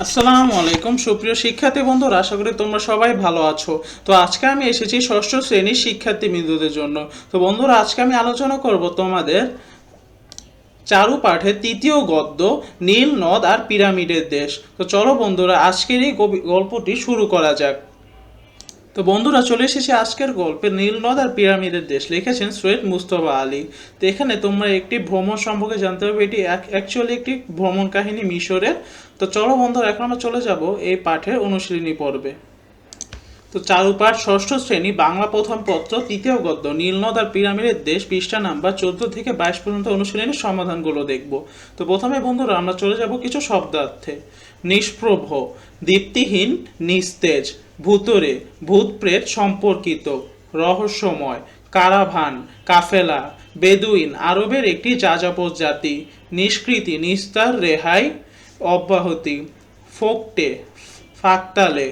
আসসালামু আলাইকুম, সুপ্রিয় শিক্ষার্থী বন্ধুরা, আশা করি তোমরা সবাই ভালো আছো। তো আজকে আমি এসেছি ষষ্ঠ শ্রেণির শিক্ষার্থী বিন্দুদের জন্য। তো বন্ধুরা, আজকে আমি আলোচনা করব তোমাদের চারু পাঠের তৃতীয় গদ্য, নীল নদ আর পিরামিডের দেশ। তো চলো বন্ধুরা, আজকের এই গল্পটি শুরু করা যাক। তো বন্ধুরা, চলে এসেছে আজকের গল্পে নীল নদ আর পিরামিডের দেশ। লিখেছেন সৈয়দ মুস্তফা আলী। তো এখানে তোমরা একটি ভ্রমণ সম্পর্কে জানতে পারবে। এটি অ্যাকচুয়ালি একটি ভ্রমণ কাহিনী মিশরের। তো চলো বন্ধুরা, এখন আমরা চলে যাব এই পাঠের অনুশীলনী পর্বে। তো চারুপাঠ ষষ্ঠ শ্রেণি, বাংলা প্রথম পত্র, তৃতীয় গদ্য নীলনদ আর পিরামিডের দেশ, পৃষ্ঠা নাম্বার চোদ্দ থেকে বাইশ পর্যন্ত অনুশীলনের সমাধানগুলো দেখব। তো প্রথমে বন্ধুরা, আমরা চলে যাব কিছু শব্দার্থে। নিষ্প্রভ, দীপ্তিহীন, নিস্তেজ। ভূতরে ভূত প্রেত সম্পর্কিত রহস্যময় কারাভান, কাফেলা, বেদুইন আরবের একটি যাযাবর জাতি, নিষ্কৃতি, নিস্তার, রেহাই, অব্যাহতি, ফোকটে, ফাকতালে,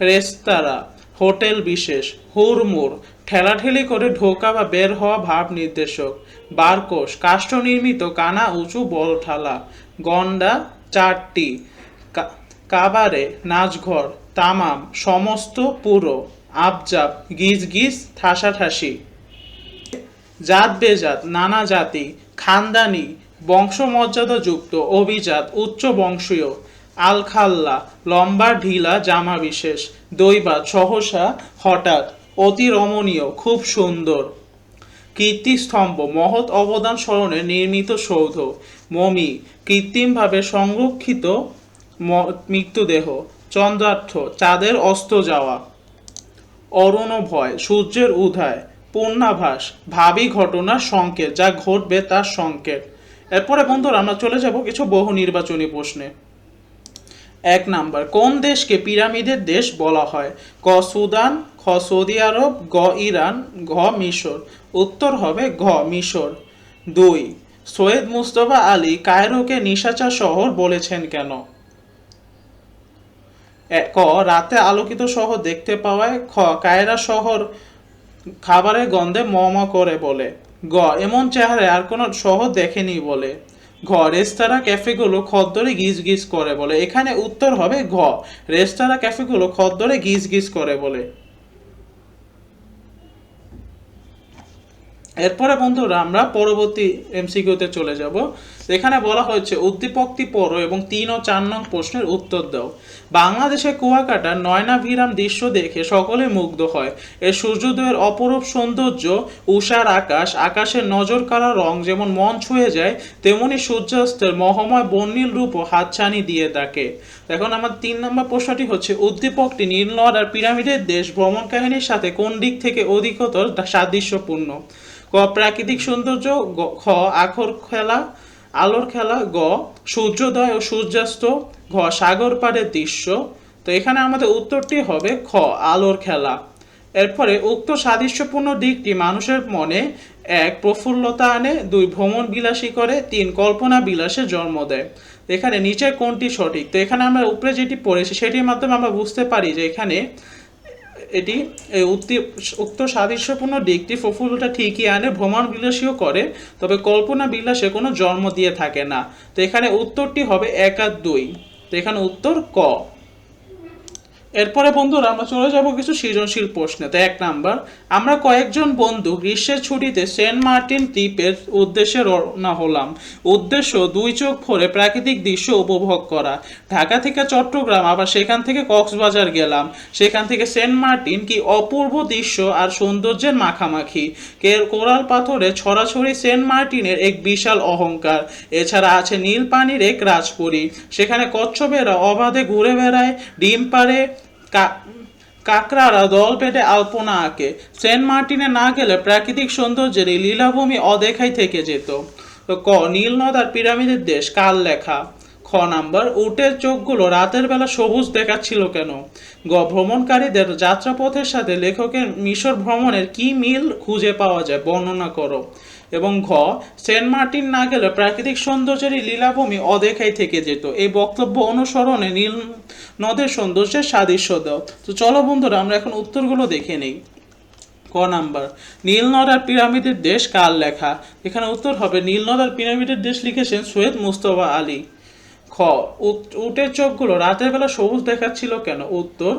রেস্তোরাঁ, হোটেল বিশেষ হুড়মুড় ঠেলাঠেলি করে ঢোকা বা বের হওয়া ভাব নির্দেশক বারকোষ কাষ্ঠ নির্মিত কানা, উঁচু বড় ঠালা গন্ডা, চারটি কাবারে, নাচঘর, তামাম, সমস্ত পুরো, আবজাব গিজ গিজ ঠাসাঠাসি। জাত বেজাত, নানা জাতি, খানদানি বংশমর্যাদাযুক্ত অভিজাত, উচ্চ বংশীয়, আলখাল্লা, লম্বা ঢিলা, জামা বিশেষ দৈবাত সহসা হঠাৎ, অতি রমণীয়, খুব সুন্দর। কীর্তিস্তম্ভ, মহৎ অবদান স্মরণে নির্মিত সৌধ, মমি, কৃত্রিমভাবে সংরক্ষিত মৃত্যুদেহ চন্দ্রার্থ, চাঁদের অস্ত যাওয়া অরুণ ভয় সূর্যের উদয়, পূর্ণাভাস, ভাবি ঘটনার সংকেত যা ঘটবে তার সংকেত। এরপরে বন্ধুরা আমরা চলে যাব কিছু বহু নির্বাচনী প্রশ্নে। এক নাম্বার, কোন দেশকে পিরামিডের দেশ বলা হয়? ক, সুদান, খ, সৌদি আরব, গ, ইরান, ঘ, মিশর। উত্তর হবে ঘ, মিশর। দুই, সৈয়দ মুস্তফা আলী কায়রোকে নিশাচা শহর বলেছেন কেন? ক, রাতে আলোকিত শহর দেখতে পাওয়ায়, খ, কায়রা শহর খাবারের গন্ধে ম ম করে বলে। গ, এমন চেহারায় আর কোনো শহর দেখেনি বলে। ঘ, রেস্তোরাঁ, ক্যাফেগুলো খদ্দরে গিজ গিজ করে বলে। এখানে উত্তর হবে ঘ, রেস্তোরাঁ, ক্যাফেগুলো খদ্দরে গিজ গিজ করে বলে। এরপরে বন্ধুরা আমরা পরবর্তী এমসিকিউতে চলে যাব। এখানে বলা হয়েছে, উদ্দীপকটি পড়ো এবং তিন ও চার নং প্রশ্নের উত্তর দাও। বাংলাদেশে কুয়াকাটার নয়নাভিরাম দৃশ্য দেখে সকলে মুগ্ধ হয়। এর সূর্যোদয়ের অপরূপ সৌন্দর্য, উষার আকাশ, আকাশের নজর কাড়া রং যেমন মন ছুঁয়ে যায়, তেমনি সূর্যাস্তের মহময় বর্ণিল রূপও হাতছানি দিয়ে থাকে। এখন আমার তিন নম্বর প্রশ্নটি হচ্ছে, উদ্দীপকটি নীলনদ আর পিরামিডের দেশ ভ্রমণ কাহিনীর সাথে কোন দিক থেকে অধিকতর সাদৃশ্যপূর্ণ? ক, প্রাকৃতিক সৌন্দর্য খ, আখর খেলা আলোর খেলা, গ, সূর্যোদয় ও সূর্যাস্ত, ঘ, সাগর পাড়ের দৃশ্য। তো এখানে আমাদের উত্তরটি হবে খ, আলোর খেলা। এরপরে উক্ত সাদৃশ্যপূর্ণ দিকটি মানুষের মনে এক প্রফুল্লতা আনে, দুই ভ্রমণ বিলাসী করে, তিন কল্পনা বিলাসে জন্ম দেয়। এখানে নিচের কোনটি সঠিক? তো এখানে আমরা উপরে যেটি পড়েছি, সেটির মাধ্যমে আমরা বুঝতে পারি যে এখানে এটি উত্তি উক্তি- সাদৃশ্যপূর্ণ দিকটি প্রফুল্লতা ঠিকই আনে, ভ্রমণ বিলাসীও করে, তবে কল্পনা বিলাসে কোনো জন্ম দিয়ে থাকে না। তো এখানে উত্তরটি হবে এক আর দুই। তো এখানে উত্তর ক। এরপরে বন্ধুরা আমরা চলে যাব কিছু সৃজনশীল প্রশ্নে। তো এক নাম্বার, আমরা কয়েকজন বন্ধু গ্রীষ্মের ছুটিতে সেন্ট মার্টিন দ্বীপের উদ্দেশ্যে রওনা হলাম। উদ্দেশ্য, দুই চোখ ভরে প্রাকৃতিক দৃশ্য উপভোগ করা। ঢাকা থেকে চট্টগ্রাম, আবার সেখান থেকে কক্সবাজার গেলাম। সেখান থেকে সেন্ট মার্টিন কি অপূর্ব দৃশ্য আর সৌন্দর্যের মাখামাখি? কোরাল পাথরে ছড়াছড়ি সেন্ট মার্টিনের এক বিশাল অহংকার। এছাড়া আছে নীল পানির এক রাজপুরী। সেখানে কচ্ছপেরা অবাধে ঘুরে বেড়ায়, ডিম পাড়ে কা- কাকড়ারা দল পেটে আলপনা আঁকে। সেন্ট মার্টিনে না গেলে প্রাকৃতিক সৌন্দর্যের এই লীলাভূমি অদেখাই থেকে যেত। ক নীলনদ আর পিরামিডের দেশ কাল লেখা? খ নাম্বার, উটের চোখগুলো রাতের বেলা সবুজ দেখাচ্ছিল কেন? গ, ভ্রমণকারীদের যাত্রাপথের সাথে লেখকের মিশর ভ্রমণের কি মিল খুঁজে পাওয়া যায় বর্ণনা করো। এবং ঘ, সেন্ট মার্টিন না গেলে প্রাকৃতিক সৌন্দর্যের লীলাভূমি অদেখাই থেকে যেত। এই বক্তব্য অনুসরণে নীল নদের সৌন্দর্যের সাদৃশ্য দাও তো চলো বন্ধুরা, আমরা এখন উত্তরগুলো দেখে নিই। ক নাম্বার নীলনদার পিরামিডের দেশ কাল লেখা? এখানে উত্তর হবে নীলনদার পিরামিডের দেশ লিখেছেন সৈয়দ মুস্তফা আলী। খ, উট- উটের চোখগুলো রাতের বেলা সবুজ দেখাচ্ছিল কেন? উত্তর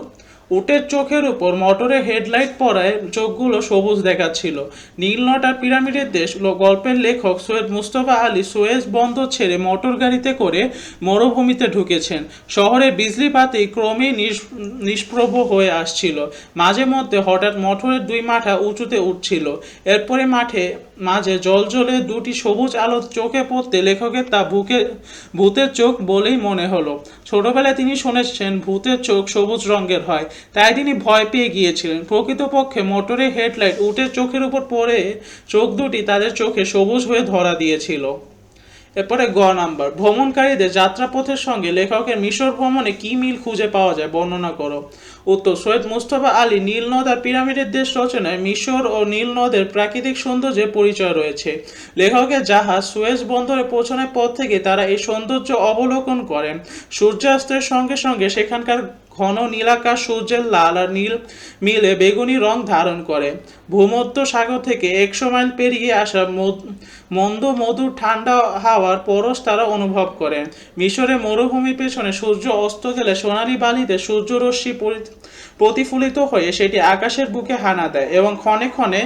উটের চোখের উপর মোটরের হেডলাইট পড়ায় চোখগুলো সবুজ দেখাচ্ছিল। নীলনট পিরামিডের দেশ গল্পের লেখক সৈয়দ মুস্তফা আলী সুয়েজ বন্দর ছেড়ে মোটর গাড়িতে করে মরুভূমিতে ঢুকেছেন। শহরে বিজলি বাতি ক্রমেই নিষ- নিষ্প্রভ হয়ে আসছিল। মাঝে মধ্যে হঠাৎ মোটরের দুই মাথা উঁচুতে উঠছিল। এরপরে মাঠে মাঝে জলজলে দুটি সবুজ আলো চোখে পড়তে লেখকের তা বুকে, ভূতের চোখ বলেই মনে হলো। ছোটবেলায় তিনি শুনেছেন, ভূতের চোখ সবুজ রঙের হয়। তাই তিনি ভয় পেয়ে গিয়েছিলেন। প্রকৃতপক্ষে মোটরে হেডলাইট উটের চোখের উপর পড়ে চোখ দুটি তাদের চোখে সবুজ হয়ে ধরা দিয়েছিল। এরপরে গ নাম্বার, ভ্রমণকারীদের যাত্রাপথের সঙ্গে লেখকের মিশর ভ্রমণে কি মিল খুঁজে পাওয়া যায় বর্ণনা করো। উত্তর, সৈয়দ মুস্তফা আলী নীল নদ আর পিরামিডের দেশ রচনায় মিশর ও নীল নদের প্রাকৃতিক সৌন্দর্যের পরিচয় রয়েছে। লেখকের জাহাজ সুয়েজ বন্দরে পৌঁছানোর পর থেকে তারা এই সৌন্দর্য অবলোকন করেন। সূর্যাস্তের সঙ্গে সঙ্গে সেখানকার ঘন নীলাকাশ সূর্যের লাল আর নীল মিলে বেগুনি রং ধারণ করে। ভূমধ্য সাগর থেকে একশো মাইল পেরিয়ে আসা মন্দ মধুর ঠান্ডা হাওয়ার পরশ তারা অনুভব করে। মিশরে মরুভূমির পেছনে সূর্য অস্ত গেলে সোনালি বালিতে সূর্যরশ্মি প্রতিফলিত হয়ে সেটি আকাশের বুকে হানা দেয় এবং ক্ষণে ক্ষণে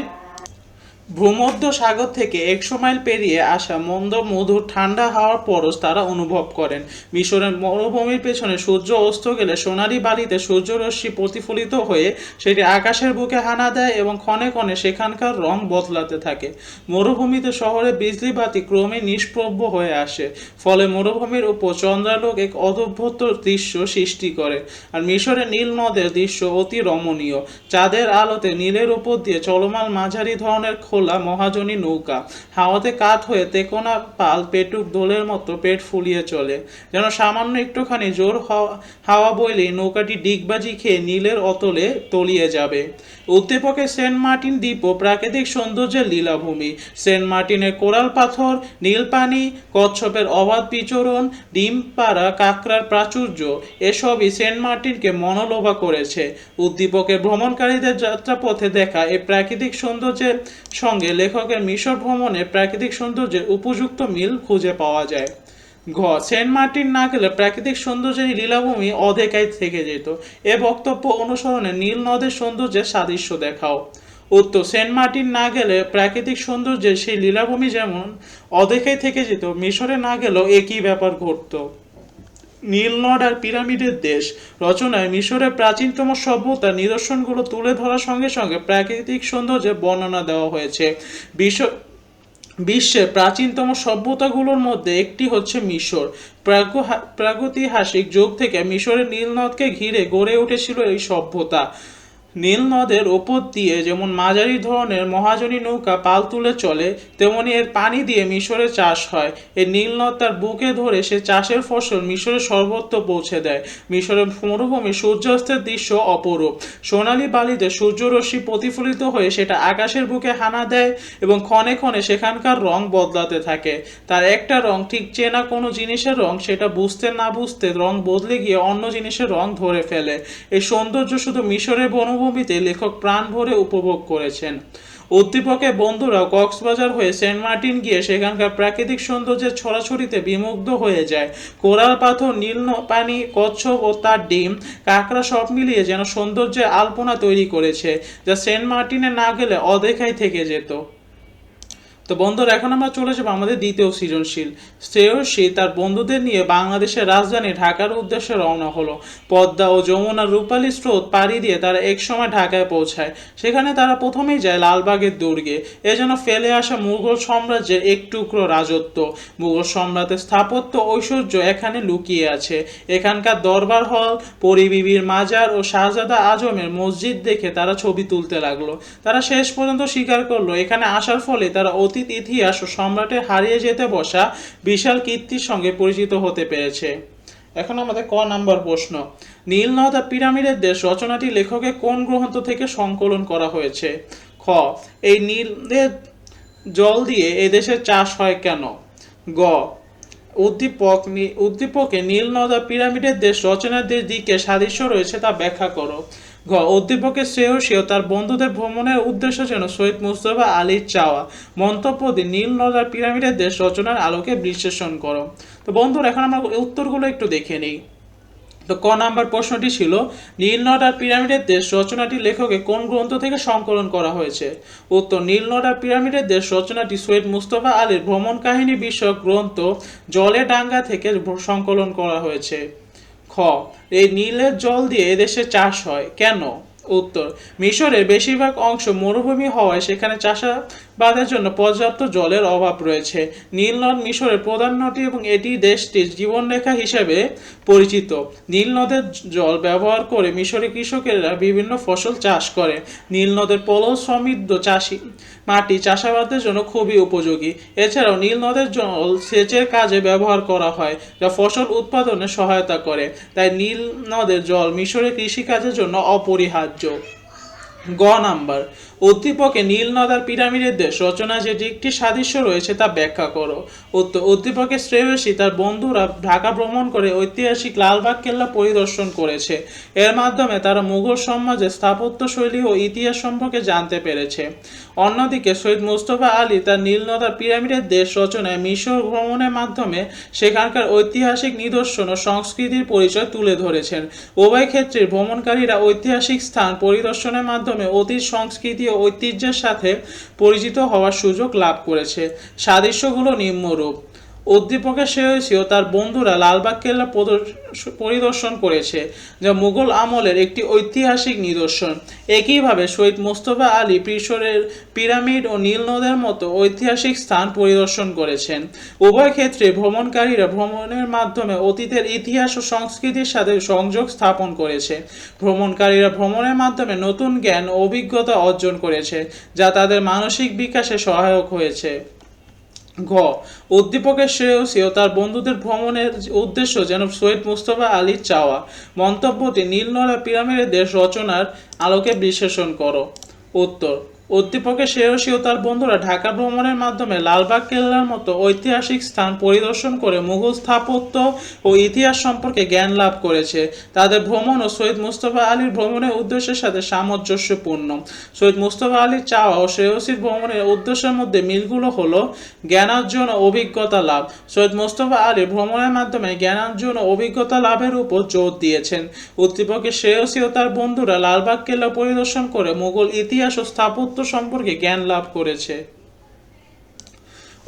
ভূমধ্য সাগর থেকে একশো মাইল পেরিয়ে আসা মন্দ মধুর ঠান্ডা হাওয়ার পরশ তারা অনুভব করেন। মিশরের মরুভূমির পেছনে সূর্য অস্ত গেলে সোনালি বালিতে সূর্যরশ্মি প্রতিফলিত হয়ে সেটি আকাশের বুকে হানা দেয় এবং ক্ষণে ক্ষণে সেখানকার রং বদলাতে থাকে। মরুভূমিতে শহরে বিজলি বাতি ক্রমে নিষ্প্রভ হয়ে আসে, ফলে মরুভূমির উপর চন্দ্রালোক এক অদ্ভুত দৃশ্য সৃষ্টি করে। আর মিশরের নীল নদের দৃশ্য অতি রমণীয়। চাঁদের আলোতে নীলের উপর দিয়ে চলমান মাঝারি ধরনের খোলা মহাজনী নৌকা। হাওয়াতে কাত হয়ে তেকোনা পাল পেটুক দোলের মতো পেট ফুলিয়ে চলে। যেন সামান্য একটুখানি জোর হাওয়া- বইলেই নৌকাটি ডিগবাজি খেয়ে নীলের অতলে তলিয়ে যাবে। উদ্দীপকে সেন্ট মার্টিন দ্বীপও প্রাকৃতিক সৌন্দর্যের লীলাভূমি। সেন্ট মার্টিনের কোরাল পাথর নীল পানি কচ্ছপের অবাধ বিচরণ, ডিম পাড়া, কাঁকড়ার প্রাচুর্য, এসবই সেন্ট মার্টিনকে মনোলোভা করেছে। উদ্দীপকের ভ্রমণকারীদের যাত্রাপথে দেখা এই প্রাকৃতিক সৌন্দর্যের সঙ্গে লেখকের মিশর ভ্রমণে প্রাকৃতিক সৌন্দর্যের উপযুক্ত মিল খুঁজে পাওয়া যায়। ঘ, সেন্ট মার্টিন না গেলে প্রাকৃতিক সৌন্দর্যের লীলাভূমি অদেখায় থেকে যেত। এ বক্তব্য অনুসরণে নীল নদের সৌন্দর্যের সাদৃশ্য দেখাও। উত্তর, সেন্ট মার্টিন না গেলে প্রাকৃতিক সৌন্দর্যের সেই লীলাভূমি যেমন অদেখায় থেকে যেত, মিশরে না গেলেও একই ব্যাপার ঘটতো। নীলনদ আর পিরামিডের দেশ। রচনায় মিশরের প্রাচীনতম সভ্যতার নিদর্শনগুলো তুলে ধরার সঙ্গে সঙ্গে প্রাকৃতিক সৌন্দর্যের বর্ণনা দেওয়া হয়েছে। বিশ্ব, বিশ্বের প্রাচীনতম সভ্যতাগুলোর মধ্যে একটি হচ্ছে মিশর। প্রাগো- প্রাগৈতিহাসিক যুগ থেকে মিশরের নীলনদকে ঘিরে গড়ে উঠেছিল এই সভ্যতা। নীল নদের ওপর দিয়ে যেমন মাঝারি ধরনের মহাজনী নৌকা পাল তুলে চলে, তেমনি এর পানি দিয়ে মিশরে চাষ হয়। এই নীল নদ তার বুকে ধরে সে চাষের ফসল মিশরে সর্বত্র পৌঁছে দেয়। মিশরের মরুভূমি সূর্যাস্তের দৃশ্য অপরূপ। সোনালী বালিতে সূর্যরশ্মি প্রতিফলিত হয়ে সেটা আকাশের বুকে হানা দেয় এবং ক্ষণে ক্ষণে সেখানকার রং বদলাতে থাকে। তার একটা রং ঠিক চেনা কোনো জিনিসের রং, সেটা বুঝতে না বুঝতে রং বদলে গিয়ে অন্য জিনিসের রং ধরে ফেলে। এই সৌন্দর্য শুধু মিশরের বনভূমিতে লেখক প্রাণ ভরে উপভোগ করেছেন। উদ্দীপকের বন্ধুরা কক্সবাজার হয়ে সেন্ট মার্টিন গিয়ে সেখানকার প্রাকৃতিক সৌন্দর্যের ছড়াছড়িতে বিমুগ্ধ হয়ে যায়। কোরাল পাথর, নীল পানি, কচ্ছপ ও তার ডিম, কাঁকড়া সব মিলিয়ে যেন সৌন্দর্যের আলপনা তৈরি করেছে, যা সেন্ট মার্টিনে না গেলে অদেখাই থেকে যেত। তো বন্ধুরা, এখন আমরা চলে যাব আমাদের দ্বিতীয় সৃজনশীল। শ্রেয়সী তার বন্ধুদের নিয়ে বাংলাদেশের রাজধানী ঢাকার উদ্দেশ্যে রওনা হলো। পদ্মা ও যমুনার রূপালী স্রোত পাড়ি দিয়ে তারা একসময় ঢাকায় পৌঁছায়। সেখানে তারা প্রথমেই যায় লালবাগের দুর্গে। এ যেন ফেলে আসা মুঘল সাম্রাজ্যের এক টুকরো রাজত্ব। মুঘল সম্রাটের স্থাপত্য ঐশ্বর্য এখানে লুকিয়ে আছে। এখানকার দরবার হল, পরিবিবির মাজার ও শাহজাদা আজমের মসজিদ দেখে তারা ছবি তুলতে লাগল। তারা শেষ পর্যন্ত স্বীকার করল, এখানে আসার ফলে তারা অতীত ইতিহাস ও সম্রাটের হারিয়ে যেতে বসা বিশাল কীর্তির সঙ্গে পরিচিত হতে পেরেছে। এখন আমাদের ক নাম্বার প্রশ্ন। নীলনদ পিরামিডের দেশ রচনাটি লেখকের কোন গ্রন্থ থেকে সংকলন করা হয়েছে? খ, এই নীলের জল দিয়ে এদেশে চাষ হয় কেন? গ, উদ্দীপক উদ্দীপকে নীল নদ পিরামিডের দেশ রচনার দিকে সাদৃশ্য রয়েছে তা ব্যাখ্যা করো। ঘ উদ্দীপকের শ্রেয়সী ও তার বন্ধুদের ভ্রমণের উদ্দেশ্য যেন সৈয়দ মুস্তফা আলীর চাওয়া। মন্তব্য দিয়ে নীল নদার পিরামিডের দেশ রচনার আলোকে বিশ্লেষণ করো। তো বন্ধুরা, এখন আমরা উত্তরগুলো একটু দেখে নিই। তো ক নাম্বার প্রশ্নটি ছিল নীলনদ আর পিরামিডের দেশ রচনাটি লেখকে কোন গ্রন্থ থেকে সংকলন করা হয়েছে? উত্তর নীলনদ আর পিরামিডের দেশ রচনাটি সৈয়দ মুস্তফা আলীর ভ্রমণ কাহিনী বিষয়ক গ্রন্থ জলে ডাঙ্গা থেকে সংকলন করা হয়েছে। খ, এই নীলের জল দিয়ে এদেশে চাষ হয়। কেন? উত্তর, মিশরের বেশিরভাগ অংশ মরুভূমি হওয়ায় সেখানে চাষাবাদের জন্য পর্যাপ্ত জলের অভাব রয়েছে। নীল নদ মিশরের প্রধান নদী এবং এটি দেশটির জীবনরেখা হিসেবে পরিচিত। নীল নদের জল ব্যবহার করে মিশরি কৃষকেরা বিভিন্ন ফসল চাষ করে। নীল নদের পলল সমৃদ্ধ চাষি মাটি চাষাবাদের জন্য খুবই উপযোগী। এছাড়াও নীল নদের জল সেচের কাজে ব্যবহার করা হয়, যা ফসল উৎপাদনে সহায়তা করে। তাই নীল নদের জল মিশরের কৃষিকাজের জন্য অপরিহার্য। গ নাম্বার উদ্দীপকে নীল নদার পিরামিডের দেশ রচনা যে দিকটি সাদৃশ্য রয়েছে তা ব্যাখ্যা করো। উদ্দীপকের শ্রেয়সী তার বন্ধুরা ঢাকা ভ্রমণ করে ঐতিহাসিক লালবাগ কেল্লা পরিদর্শন করেছে। এর মাধ্যমে তারা মুঘল সমাজের স্থাপত্য শৈলী ও ইতিহাস সম্পর্কে জানতে পেরেছে। অন্যদিকে সৈয়দ মুস্তফা আলী তার নীলনদার পিরামিডের দেশ রচনায় মিশর ভ্রমণের মাধ্যমে সেখানকার ঐতিহাসিক নিদর্শন ও সংস্কৃতির পরিচয় তুলে ধরেছেন। উভয় ক্ষেত্রে ভ্রমণকারীরা ঐতিহাসিক স্থান পরিদর্শনের মাধ্যমে অতীত সংস্কৃতি ও ঐতিহ্যের সাথে পরিচিত হওয়ার সুযোগ লাভ করেছে। সাদৃশ্যগুলো নিম্নরূপ। উদ্দীপকের শ্রেয়সী ও তার বন্ধুরা লালবাগ কেল্লা প্রদর্শ- পরিদর্শন করেছে, যা মুঘল আমলের একটি ঐতিহাসিক নিদর্শন। একইভাবে শহীদ মোস্তফা আলী পিশরের পিরামিড ও নীল নদের মতো ঐতিহাসিক স্থান পরিদর্শন করেছেন। উভয় ক্ষেত্রে ভ্রমণকারীরা ভ্রমণের মাধ্যমে অতীতের ইতিহাস ও সংস্কৃতির সাথে সংযোগ স্থাপন করেছে। ভ্রমণকারীরা ভ্রমণের মাধ্যমে নতুন জ্ঞান ও অভিজ্ঞতা অর্জন করেছে, যা তাদের মানসিক বিকাশে সহায়ক হয়েছে। ঘ উদ্দীপকের শ্রেয় ও তার বন্ধুদের ভ্রমণের উদ্দেশ্য যেন সৈয়দ মুস্তফা আলীর চাওয়া। মন্তব্যটি নীলনরা পিরামিডের দেশ রচনার আলোকে বিশ্লেষণ করো। উত্তর উদ্দীপকের শ্রেয়সী ও তার বন্ধুরা ঢাকা ভ্রমণের মাধ্যমে লালবাগ কেল্লার মতো ঐতিহাসিক স্থান পরিদর্শন করে মুঘল স্থাপত্য ও ইতিহাস সম্পর্কে জ্ঞান লাভ করেছে। তাদের ভ্রমণ ও সৈয়দ মুস্তফা আলীর ভ্রমণের উদ্দেশ্যের সাথে সামঞ্জস্যপূর্ণ। সৈয়দ মুস্তফা আলীর চাওয়া ও শ্রেয়সীর ভ্রমণের উদ্দেশ্যের মধ্যে মিলগুলো হলো জ্ঞানার্জন ও অভিজ্ঞতা লাভ। সৈয়দ মুস্তফা আলী ভ্রমণের মাধ্যমে জ্ঞানার্জন ও অভিজ্ঞতা লাভের উপর জোর দিয়েছেন। উদ্দীপকের শ্রেয়সী ও তার বন্ধুরা লালবাগ কেল্লা পরিদর্শন করে মুঘল ইতিহাস ও স্থাপত্য সম্পর্কে জ্ঞান লাভ করেছে।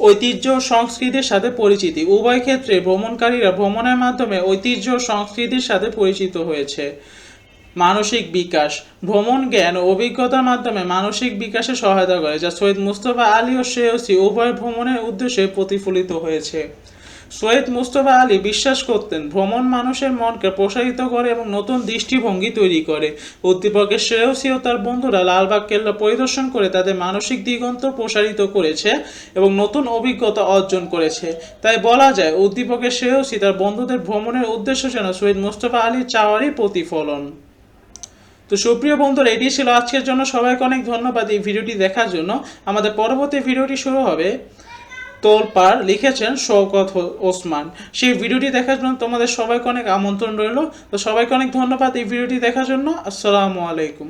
ঐতিহ্য সংস্কৃতির সাথে পরিচিতি। উভয় ক্ষেত্রে ভ্রমণকারীরা ভ্রমণের মাধ্যমে ঐতিহ্য সংস্কৃতির সাথে পরিচিত হয়েছে। মানসিক বিকাশ। ভ্রমণ জ্ঞান ও অভিজ্ঞতার মাধ্যমে মানসিক বিকাশে সহায়তা করে, যা সৈয়দ মুস্তফা আলী ও শ্রেয়সী উভয় ভ্রমণের উদ্দেশ্যে প্রতিফলিত হয়েছে। সৈয়দ মুস্তফা আলী বিশ্বাস করতেন, ভ্রমণ মানুষের মনকে প্রসারিত করে এবং নতুন দৃষ্টিভঙ্গি তৈরি করে। উদ্দীপকের শ্রেয়সী ও তার বন্ধুরা লালবাগ কেল্লা পরিদর্শন করে তাদের মানসিক দিগন্ত প্রসারিত করেছে এবং নতুন অভিজ্ঞতা অর্জন করেছে। তাই বলা যায়, উদ্দীপকের শ্রেয়সী তার বন্ধুদের ভ্রমণের উদ্দেশ্য যেন সৈয়দ মুস্তফা আলীর চাওয়ারই প্রতিফলন। তো সুপ্রিয় বন্ধুরা, এটি ছিল আজকের জন্য। সবাইকে অনেক ধন্যবাদ এই ভিডিওটি দেখার জন্য। আমাদের পরবর্তী ভিডিওটি শুরু হবে তোলপাড় লিখেছেন শওকত ওসমান। সেই ভিডিওটি দেখার জন্য তোমাদের সবাইকে অনেক আমন্ত্রণ রইল। তো সবাইকে অনেক ধন্যবাদ এই ভিডিওটি দেখার জন্য। আসসালামু আলাইকুম।